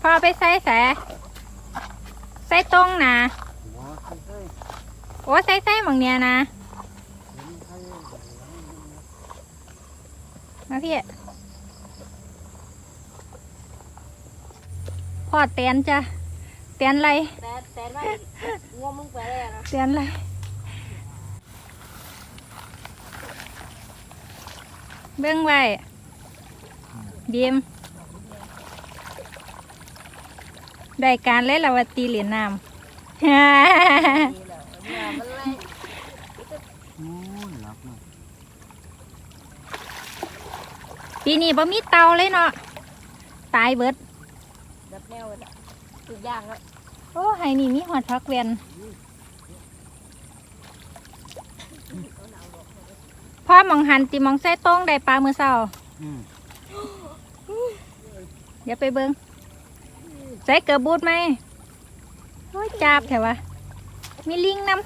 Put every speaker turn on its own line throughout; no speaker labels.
พอไปใส่แสใส่ตรงนะ
หมอใส่ใส่
โอ้ใส่ใส่หมองเนี้ยนะ
เห็นใส่
มาพี่พอดเตียนจ้ะเตียนไร
แต่แต่ว่าง่วงมึงไปเลยนะ
เตียนไรเบื้องไว้บีม ได้การเล่นละวาตีเหรียญน้ำ
ดีแล้วเนี่ยมันเลย
โอ้ยหลับเนาะ
ปีนี้บ่มีเตาเลยเนาะตายเบิด
แบบแนวเลยทุกอย่างแล้ว
โอ้ไห้นี่มีหอดพักเวียนพ่อมองหันติมองใส่ตรงได้ปลามือเศร้า
อืม
เดี๋ยวไปเบิง ใส่เกือบบูดไหมโอ้ยจับแถวะมีลิงน
นี่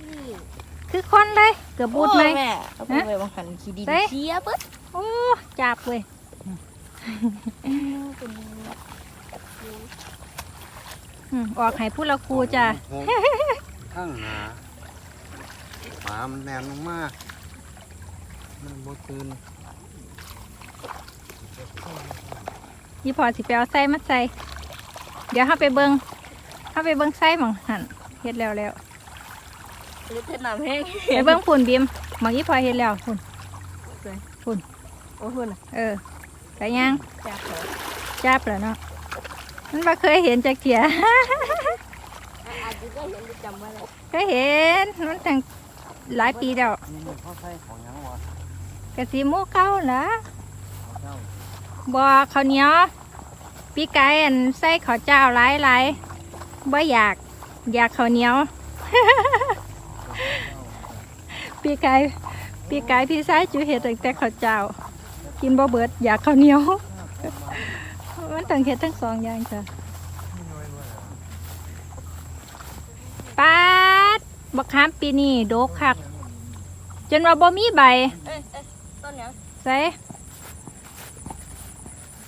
ำ
คือคนเลยเกือบบูดไหม
โอ้ยแม่เอาไปไว้บางหันขี้ดิน
เฮ้ย
เชียปึ๊ด
โอ้จับเว้ย
เป็น
อืมออกให้พูดละครูจ้ะ
ข้างหนาหมามันแนมลงมามันบ่ตื่น
ยี่พอสิไปเอาใส่มาใส่ เดี๋ยวเข้าไปเบิงเข้าไปเบิงใส่หมองหันเฮ็ดแล้วแล้ว
หรือเทน้ำแห้ง
ไปเบิ้งฝุ่นบิมหมองยี่พอเห็นแล้วฝุ่น
โอ้ยพุ่นอะ
เออไก่ย่าง
จากเขา
จับแล้วเนาะมันบ่เคยเห็นจากเถีย
อาจจะก็เห็นจะจำไว้เลย
เคยเห็นมันตั้งหลายปีแล้ว
นี่มันเขาใส่ของหยังวะ
กะสีหมูเก้าละ
เขาเจ้า
บ่ข้าวเหนียว ปีไก่อันใส่ข้าวเจ้าหลายหลายบ่อยากอยากข้าวเหนียวปีไก่ปีไก่พี่ชายจูเห็ดตั้งแต่ข้าวเจ้า กินบ่เบิดอยากข้าวเหนียว มันต้องเห็ดทั้งสองอย่างจ้ะปาดบักขามปีนี้โดกคัก จนว่าบ่มีใบ
เอ้ยเอ้ยต้นหยัง
ใส่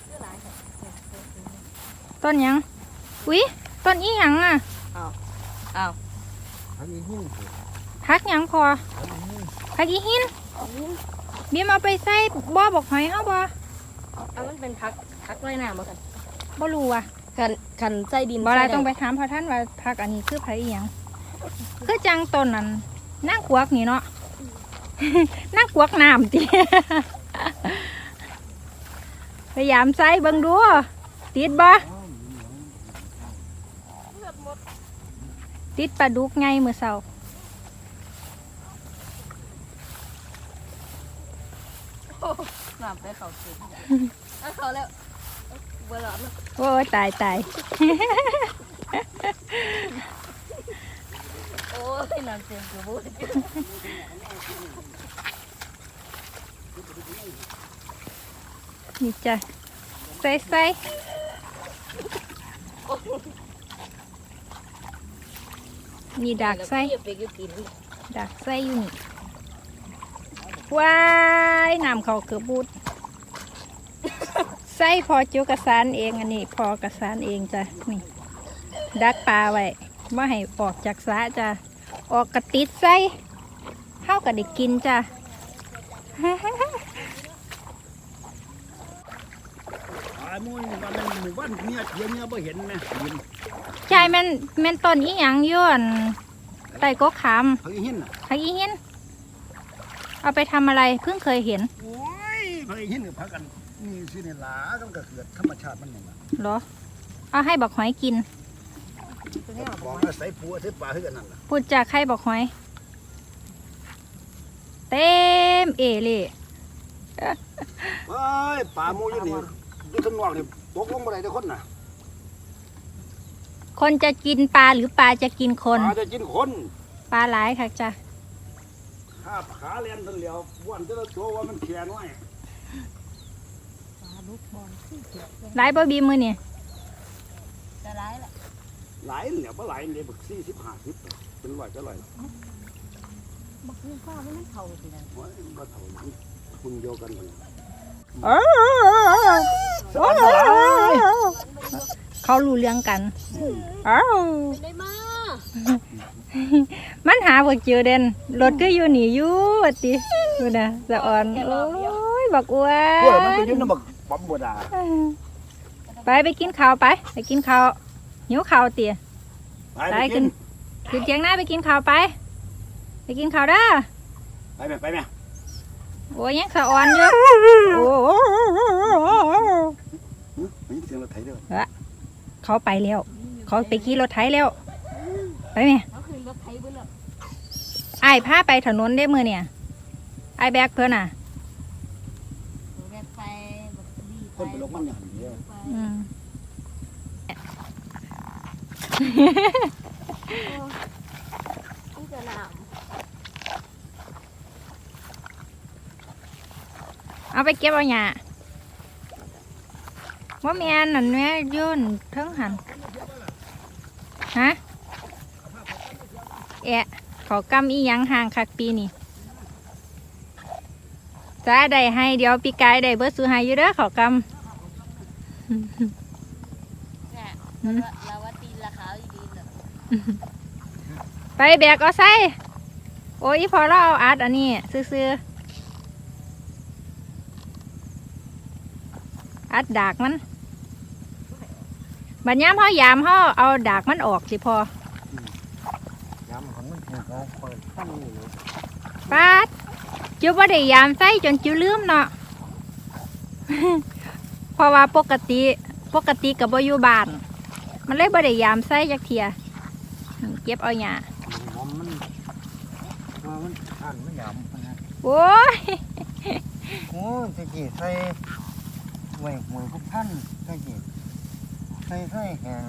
เรื่องอะไรครับ
ต้นหยังอุ้ยต้นอีหยังอะ
อ้าว
อันนี้หิ้งสิ
พักหยังพอ
อันนี้หิ้ง
พักอีหิน
อันนี้
บีมเอาไปใส่บ่อบอกหอยเฮาบ่
เอามันเป็นพักพักไว้หน้ามากัน
บ่รู้อะ
ขันขันใจดิน
บ่อะไร
ใส่
ต้องไปถามพระท่านว่าพักอันนี้คือไผอีหยังคือจังต้นนั้นนางกวักนี่เนาะนางกวักน้ำติพยายามใส่เบิ่งดูติดบ่
อ้าวมีหยัง
เลือดหมด
ติดปลาดุกไงมื้อเช้า
น้ำไปเขาเสียเอาเขาแล้วเบอร์หลอด
โอ้ยตายตาย
โอ้ยน้ำเสียงกระบุด
นี่จ้ะใส่ใส่ มีดักใส่
ไปอยู่ตีน
ดักไส้อยู่นี่ว้ายน้ำเขาเกือบบูดไส้พอจุกระสานเองอันนี้ พอกระสานเองจ้ะนี่ ดักปลาไว้ไม่ให้ออกจากสระจ้ะออกกระติดไส้เข้าก็ได้กินจ้ะ
ตายมุ่นว่ามันหมู่บ้านเมียเทียนเนี่ยบ่เห็นไหมยิน
ใช่แม่นแม่นต้นอีหยังอยวนไต่กกขาม
เขาอีหินน่ะ
พักอีเห็นเอาไปทำอะไรเพิ่งเคยเห็น
โอ้ยเขาอีหินกับพักกันนี่สิเนี่ยหลาต้องกระเกิดธรรมชาติมันนี่ล่ะ
เหรอ เอาให้บักหอยกิน
บอกว่าใส่ปูใส่ปลาคือกันนั่นล่ะ
พูดจากใครบอกหอย เต็มเอเลย
เอ้ยปลาหมูอยู่นี่ อยู่ข้างนอกนี่ตกลงบ่ได้แต่คนน่ะ
คนจะกินปลาหรือปลาจะกินคน
ปลาจะกินคน
ปลาหลายค่ะจ้ะ
ข้าขาเลียนทันเหลียวบ้วนแต่ละตัวว่ามันแข็งน้อย
หลายบ่บีมือนี่
จะร้ายแหละ
หลายเหลียวบ่หลายเลยบักสี่สิบห้าสิบเป็นร้อยจะร้อย
บักนี่ข้าวมันเท่าสินะ
โอ้ยบ่เท่านั้นคุณเดียวกันมัน
เอ้ย
สอนหลาย
เขารู้เรื่องกันอ้าว
ไปได้มา
มันหาบ่เจอเด่นรถก็อยู่นี่อยู่ว่าติดูนะสะอ่อนโอ้ยบักอ้ว
พวกมันไป
น
ยืนน้ำบักบอมบัวดา
ไปไปกินข้าวไป ไปกินข้าวหิวข้าวเตี๋ย
ไป
ไป
ไป
ขึ้
กิ
น
น
ขึ้นเทียงหน้าไปกินข้าวไป ไปกินข้าวเด้อ
ไปแม่ไปแม่
โอ้ยยังสะอ่อนอยู่โอ้
หึมีเสียงรถไถเด้อ
เขาไปแล้ว เขาไปขี่รถไถแล้ว ไปไหม
เขาคือรถไถเบิ้ลเลย
ไอ้ายพาไปถนนได้มือเนี่ย ไอ้ายแบกเพื่อนอะ
แบกไปแบบดี
คนไปลงมันอย่างเดียว
ไป
อืม
นี่จะหนาว
เอาไปเก็บเอาหยา ว่าแม่นนั่นแม่ยื่นทั้งหันฮะแอะเขากำอีหยังห่างคักปีนี่จ้าได้ให้เดี๋ยวปีกายได้เบิร์ซื้อให้อยู่เด้อเขาก
เนี่ยำ
หืม
เราว่าตีนราคาดีๆเลย
ไปแบกเอาใส่โอ้ยพอเราเอาอัดอันนี้ซื้อๆ อัดดากมันบัดย้ำเขายามเขาเอาดากมันออกสิพอ
ยามของมันถูกเขาเปิดตั้งนี่เลย
ป้าดจิวบ่ได้ยามใส่จนจิวลืมเนาะเพราะว่าปกติปกติกับบ่อยู่บ้าน มันเลยบ่ได้ยามใส่จักเทียเก็บเอาหญ้า
หอมมันว่ามันอ่านไม่ยามมันนะ
โอ้ย
โอ้ยตะกี้ใส่ ไว้หมวยพวกท่านตะกี้ใส่ใส่แห้ง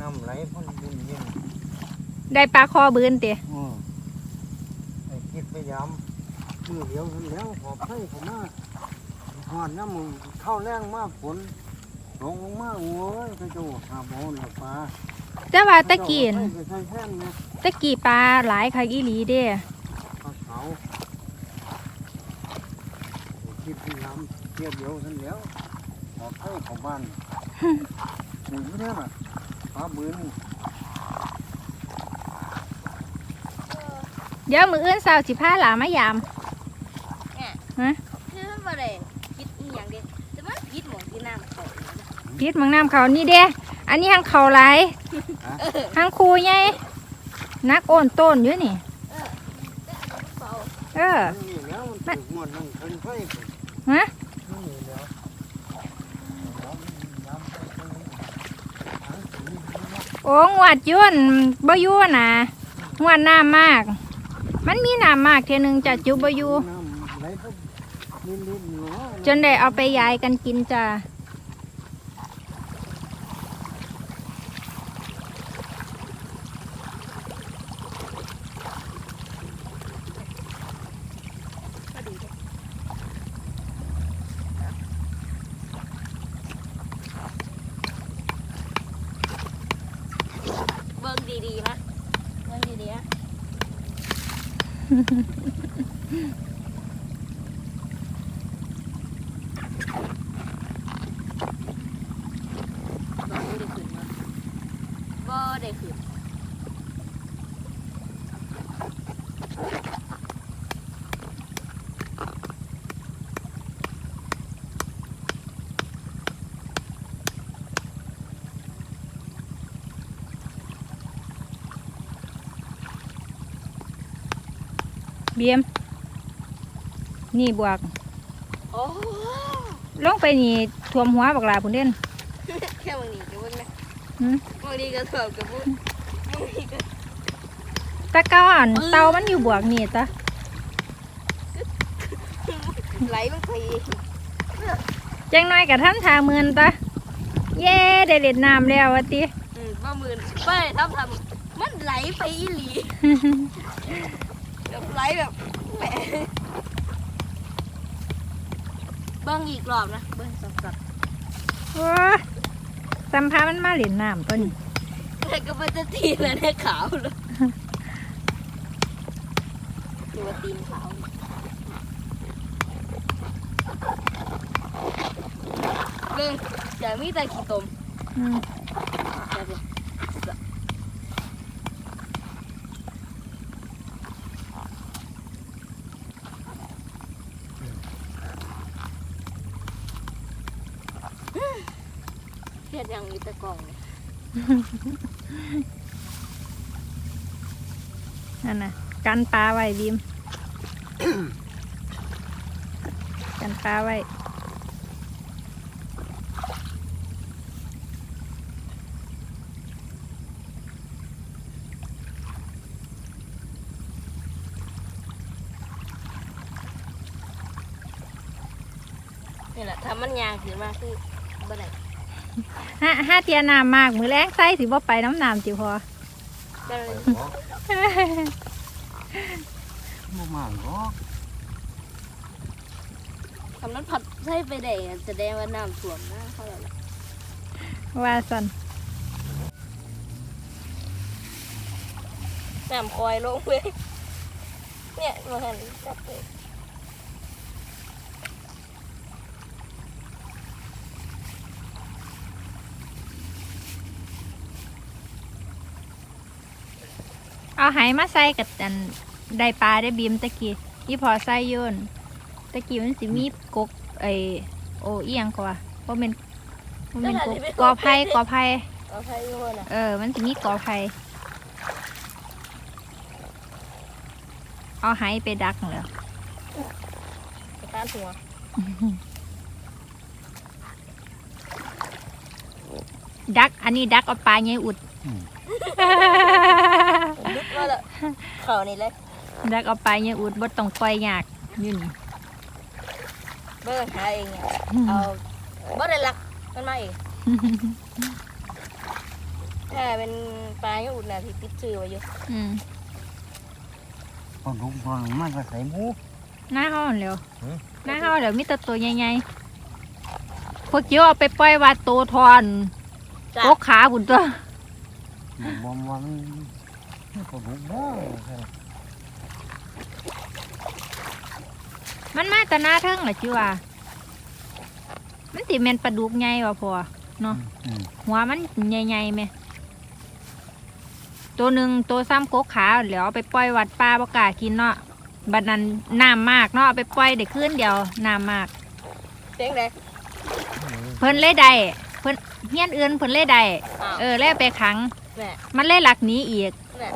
น้ำไหลพ่นดินเย็น
ได้ปลาคอบืนเตะ
อืมไอ้คิดพยายามมือเดียวนั่นแล้วหอบไส้เขามาหอนน้ำมึงเข้าแรงมากฝนลงลงมาโอ้ยกระโจหาบอลหาปลา
แต่ว่าตะกี้น
ไปใส่แท่นนะ
ตะกี้ปลาหลายคักอีหลีเด้
ปลาเขาคิดพยายามเทียบเดียวนั่นแล้วหอบไส้เขาบ้านอยู่ที่นั่นน่ะปลาบืน
เดี๋ยวมืออื่นสาวสิพาหลามายาม
คือมันบ่ได้คิดอีหยังเด้แต่มันคิดหมองที่น้ำตก
พิษมังน้ำเขานี่เด้ อันนี้หังเขาหลายหังคูใหญ่นักโอนต้นอยู่นี่
เฝ้า
เออ
นี่แล้วมันถูกหมดนั่งคันไฟ
ฮะ
นี่แล้วหอมยำไปตรงนี้หางสีนี่นะ
โอ้งวดอยุ่นบ่อยู่นะงวดน้ำมาก มันมีน้ำมากเทียหนึงจะจุบ่อยู่
น้ำไหลก็นิดๆเนาะ
จนได้เอาไปยายกันกินจ้า
Ha ha ha. บี
ยม นี่บวก
โอ้
ลงไปนี่ท่วมหัวบักหลาพุ่นเด่น
แค่มึงนี่จะเบิ่งนะ
หืม
มึงนี่ก็ถ่วมกับมึงมึงนี่ก็
ตะเกาอันเตามันอยู่บวกนี่ตะ
ไหลลงไปเอง
จังน้อยกับท่านทาเมือนตะเย่ได้เล่นน้ำแล้ววะติ
อืมบ่หมื่นไปทำทำมันไหลไปอีหลีแบบ ไหลแบบแหมเบิ่งอีกรอบนะ เบิ่งสองรอบ
โอ้ยสัมภามันมาเล่นน้ำตัวนี้
แล้วก็มันจะตีแล้วเนี่ยขาวเลยตัวตีนขาวเบิ่งอย่ามีแต่ขี้ตม
อืม
แต่เป็น ฮ็ดยังมีแตะกล่องเนี่ย
นั่นน่ะกันปลาไว้บีม กันปลาไว้
นี่แหละถ้ามันยางขึ้นมาคือบ่ได้
ห้าห้าเตียน้ำมาก มือแรงใส่สิบ่ไปน้ำน้ำจิพอ
ก็เลย
บ่มากหรอก
ทำนั้นผัดใส่ไปได้อะแสดงว่าน้ำท่วมนะเขาเลย
ว่าสัน
น้ำคอยลงเลยเนี่ยมาหันจับเลย
เอาไหมาใส่กับอันได้ปลาได้บีมตะกี้อีพอใส่โยนตะกี้มันสิมีกกไอโอเอียงกว่าเพราะมันบ่แมันกกกอไผ่กอไผ่
เอาใส่โยนอะ
เออ มันสิมีกอไผ่เอาไหไปดักเหรอ
ไปต้านหัว
ดัก อันนี้ดักเอาปลาใหญ่อุด
ลึกมาละ เขานี่เลย
ดักเอาปลาใหญ่อุดบ่ต้องปล่อยยากอยืน
เบิ่งหาเองอะเอาบ่ได้ลักมันมาเองถ้าเป็นปลาอย่างอุ่นน่ะที่ติดชื่อไว้อยู่
อืม
พอลุกตอนมันก็ใส่หมู
หน้าเฮาหั่นแหล้ว
หือ
หน้าเฮาเดี๋ยวมีแต่ตัวใหญ่ๆพวกเกี้ยวเอาไปปล่อยวัดโตทอน
จ้ะ
กกขาบุญตัว
บ่บ่ว่ามัน มันก็ลุกบ่
มันมาแต่หน้าเทิงเหรอจิว่ามันสิแม่นปลาดุกใหญ่ว่ะพอ
อืม
หัวมันใหญ่ๆไหมตัวหนึ่งตัวซ้ำกกขาแล้วเอาไปปล่อยวัดป่าบ่กล้ากินเนาะบัดนั้นน้ำมากเนาะเอาไปปล่อยได้คืนเดียวน้ำมาก
เสียงใด
เพิ่นเลยได้เพิ่นเฮียนอื่นเพิ่นเลยได้
อ้าว
เออแล้วเอาไปขัง
แม่
มันเลยหลักหนีอีก
แม่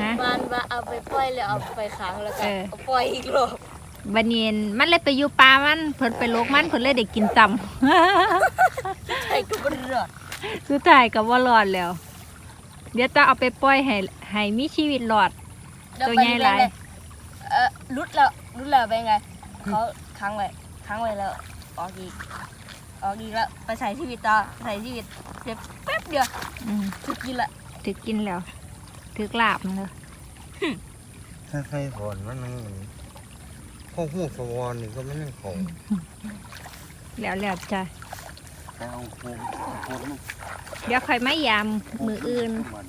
นะ
มันว่าเอาไปปล่อยแล้วเอาไปขังแล้วก็
เออ
เอาปล่อยอีกรอบ
บัดนี้มันเลยไปอยู่ป่ามันเพิ่นไปโลกมันเพิ่นเลยได้กินตำ
ใช่ก็บ่รอด
สุดท้ายก็บ่รอดแล้ว เดี๋ยวจะเอาไปปล่อยให้ให้มีชีวิตรอด
แล้ว
ตัว
ไป
ใหญ่
นี่
หลาย
เป็นไงเออรุดแล้วรุดแล้วเป็นไงเขาขังไว้ขังไว้แล้วออกอีกออกอีกแล้วไปใส่ชีวิตต่อใส่ชีวิตเดี๋ยวแป๊บเดียว
อืม
ถึกกินละ
ถึกกินแล้ว ถึกลาบมันเลย
ถ้าใส่ฝนมันนั่งพวกหูสวรนี่ก็มันยังของ
แล้วแล้วจ้ะ
แต่เอาโคมโคม
เดี๋ยวค่อยมายามมืออื่น
มัน